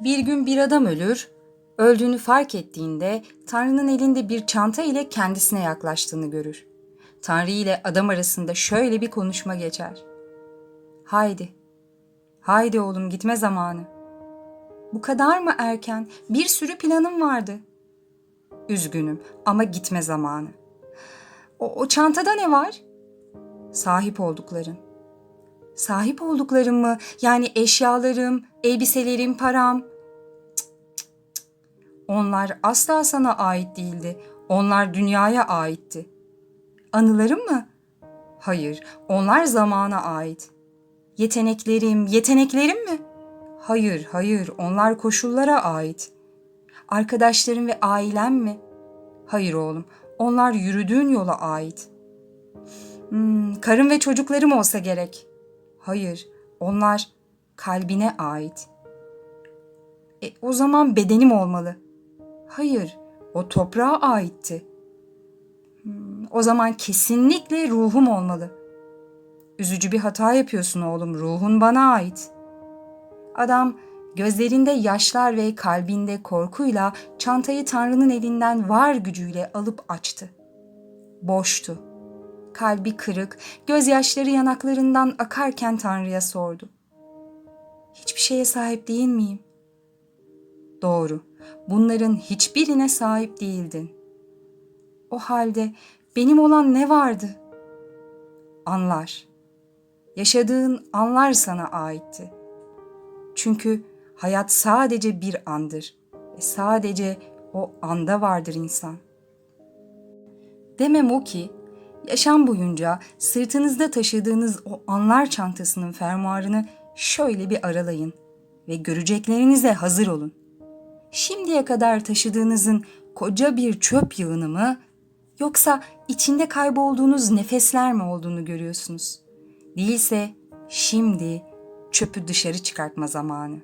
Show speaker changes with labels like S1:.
S1: Bir gün bir adam ölür, öldüğünü fark ettiğinde Tanrı'nın elinde bir çanta ile kendisine yaklaştığını görür. Tanrı ile adam arasında şöyle bir konuşma geçer. Haydi, haydi oğlum gitme zamanı. Bu kadar mı erken? Bir sürü planım vardı. Üzgünüm ama gitme zamanı. O, o çantada ne var? Sahip oldukların. Sahip olduklarım mı? Yani eşyalarım, elbiselerim, param. Onlar asla sana ait değildi. Onlar dünyaya aitti. Anılarım mı? Hayır, onlar zamana ait. Yeteneklerim, yeteneklerim mi? Hayır, hayır, onlar koşullara ait. Arkadaşlarım ve ailem mi? Hayır oğlum, onlar yürüdüğün yola ait. Hmm, karım ve çocuklarım olsa gerek. Hayır, onlar kalbine ait. E, o zaman bedenim olmalı. Hayır, o toprağa aitti. Hmm, o zaman kesinlikle ruhum olmalı. Üzücü bir hata yapıyorsun oğlum, ruhun bana ait. Adam gözlerinde yaşlar ve kalbinde korkuyla çantayı Tanrı'nın elinden var gücüyle alıp açtı. Boştu. Kalbi kırık, gözyaşları yanaklarından akarken Tanrı'ya sordu. Hiçbir şeye sahip değil miyim? Doğru. Bunların hiçbirine sahip değildin. O halde benim olan ne vardı? Anlar. Yaşadığın anlar sana aitti. Çünkü hayat sadece bir andır ve sadece o anda vardır insan. Demem o ki yaşam boyunca sırtınızda taşıdığınız o anlar çantasının fermuarını şöyle bir aralayın ve göreceklerinize hazır olun. Şimdiye kadar taşıdığınızın koca bir çöp yığını mı yoksa içinde kaybolduğunuz nefesler mi olduğunu görüyorsunuz? Değilse şimdi çöpü dışarı çıkartma zamanı.